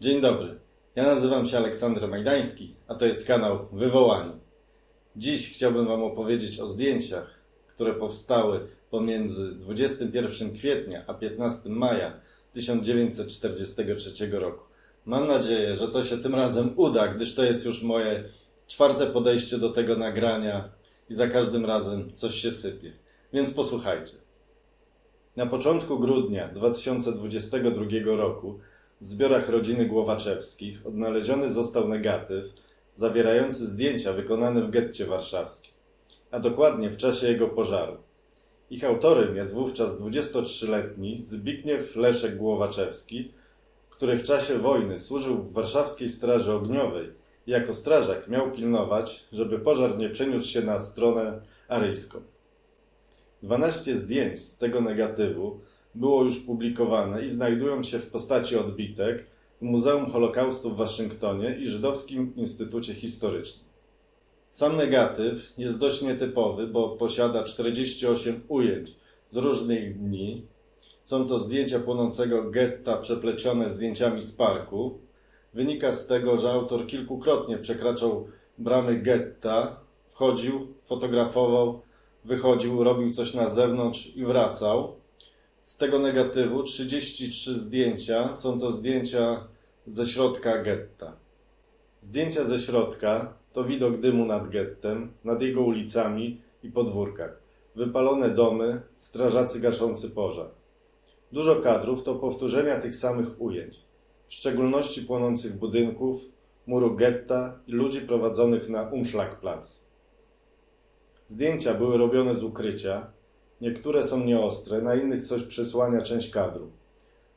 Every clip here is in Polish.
Dzień dobry. Ja nazywam się Aleksander Majdański, a to jest kanał Wywołani. Dziś chciałbym Wam opowiedzieć o zdjęciach, które powstały pomiędzy 21 kwietnia a 15 maja 1943 roku. Mam nadzieję, że to się tym razem uda, gdyż to jest już moje czwarte podejście do tego nagrania i za każdym razem coś się sypie. Więc posłuchajcie. Na początku grudnia 2022 roku w zbiorach rodziny Głowaczewskich odnaleziony został negatyw zawierający zdjęcia wykonane w getcie warszawskim, a dokładnie w czasie jego pożaru. Ich autorem jest wówczas 23-letni Zbigniew Leszek Głowaczewski, który w czasie wojny służył w warszawskiej Straży Ogniowej i jako strażak miał pilnować, żeby pożar nie przeniósł się na stronę aryjską. 12 zdjęć z tego negatywu było już publikowane i znajdują się w postaci odbitek w Muzeum Holokaustu w Waszyngtonie i Żydowskim Instytucie Historycznym. Sam negatyw jest dość nietypowy, bo posiada 48 ujęć z różnych dni. Są to zdjęcia płonącego getta przeplecione zdjęciami z parku. Wynika z tego, że autor kilkukrotnie przekraczał bramy getta, wchodził, fotografował, wychodził, robił coś na zewnątrz i wracał. Z tego negatywu 33 zdjęcia są to zdjęcia ze środka getta. Zdjęcia ze środka to widok dymu nad gettem, nad jego ulicami i podwórkach. Wypalone domy, strażacy gaszący pożar. Dużo kadrów to powtórzenia tych samych ujęć, w szczególności płonących budynków, muru getta i ludzi prowadzonych na Umschlagplatz. Zdjęcia były robione z ukrycia, niektóre są nieostre, na innych coś przysłania część kadru.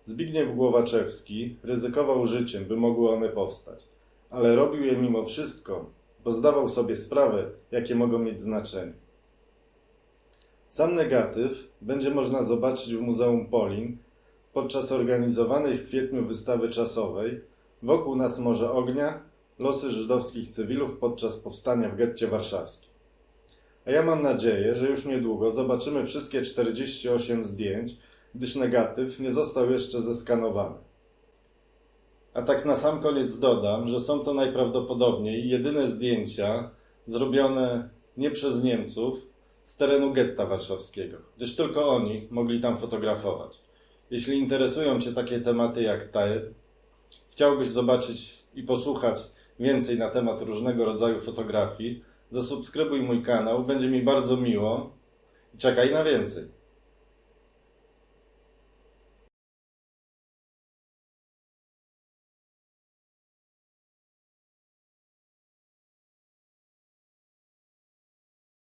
Zbigniew Głowaczewski ryzykował życiem, by mogły one powstać, ale robił je mimo wszystko, bo zdawał sobie sprawę, jakie mogą mieć znaczenie. Sam negatyw będzie można zobaczyć w Muzeum Polin podczas organizowanej w kwietniu wystawy czasowej Wokół nas morze ognia, losy żydowskich cywilów podczas powstania w getcie warszawskim. A ja mam nadzieję, że już niedługo zobaczymy wszystkie 48 zdjęć, gdyż negatyw nie został jeszcze zeskanowany. A tak na sam koniec dodam, że są to najprawdopodobniej jedyne zdjęcia zrobione nie przez Niemców z terenu getta warszawskiego, gdyż tylko oni mogli tam fotografować. Jeśli interesują Cię takie tematy jak te, chciałbyś zobaczyć i posłuchać więcej na temat różnego rodzaju fotografii, zasubskrybuj mój kanał, będzie mi bardzo miło i czekaj na więcej.